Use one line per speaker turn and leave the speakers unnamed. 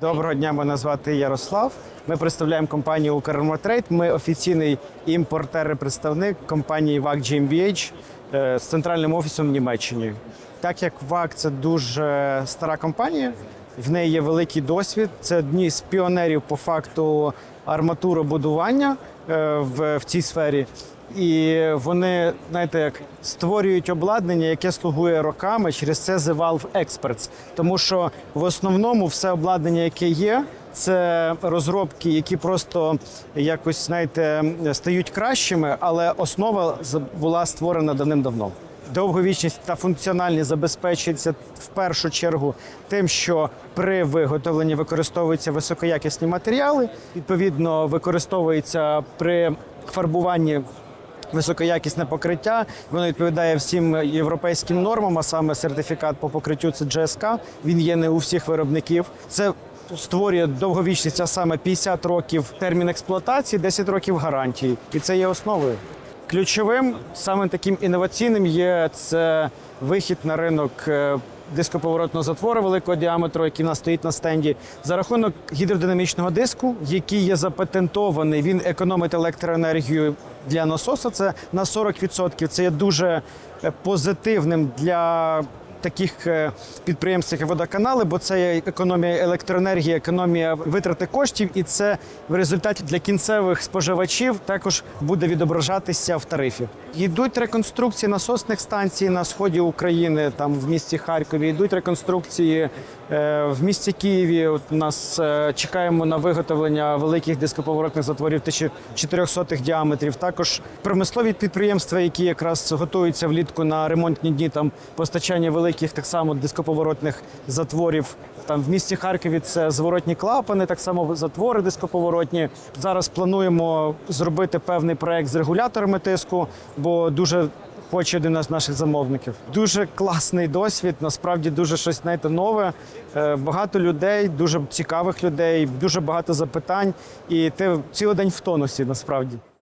Доброго дня, мене звати Ярослав. Ми представляємо компанію «Укрмотрейд». Ми офіційний імпортер і представник компанії ВАК GmbH е, з центральним офісом в Німеччині. Так як ВАК – це дуже стара компанія, в неї є великий досвід. Це одні з піонерів по факту арматуробудування е, в, в цій сфері. І вони, знаєте, як створюють обладнання, яке слугує роками. Через це The Valve Experts. Тому що в основному все обладнання, яке є, це розробки, які просто якось знаєте стають кращими, але основа була створена давним-давно. Довговічність та функціональність забезпечується в першу чергу тим, що при виготовленні використовуються високоякісні матеріали, відповідно використовується при фарбуванні високоякісне покриття. Воно відповідає всім європейським нормам, а саме сертифікат по покриттю це GSK. Він є не у всіх виробників. Це створює довговічність, а саме 50 років термін експлуатації, 10 років гарантії. І це є основою. Ключовим саме таким інноваційним є це вихід на ринок е, дископоворотного затвору великого діаметру, який в нас стоїть на стенді, за рахунок гідродинамічного диску, який є запатентований. Він економить електроенергію для насоса. Це на 40%. Це є дуже позитивним для таких е, підприємств, як водоканали, бо це економія електроенергії, економія витрати коштів, і це в результаті для кінцевих споживачів також буде відображатися в тарифі. Йдуть реконструкції насосних станцій на сході України, там в місті Харкові. Йдуть реконструкції е, в місті Києві. От у нас е, чекаємо на виготовлення великих дископоворотних затворів 1400 діаметрів. Також промислові підприємства, які якраз готуються влітку на ремонтні дні, там постачання великих так само дископоворотних затворів. Там в місті Харкові це зворотні клапани, так само затвори дископоворотні. Зараз плануємо зробити певний проект з регуляторами тиску, бо дуже хоче один з наших замовників. Дуже класний досвід, насправді дуже щось знаєте, нове. Е, Багато людей, дуже цікавих людей, дуже багато запитань, і ти цілий день в тонусі насправді.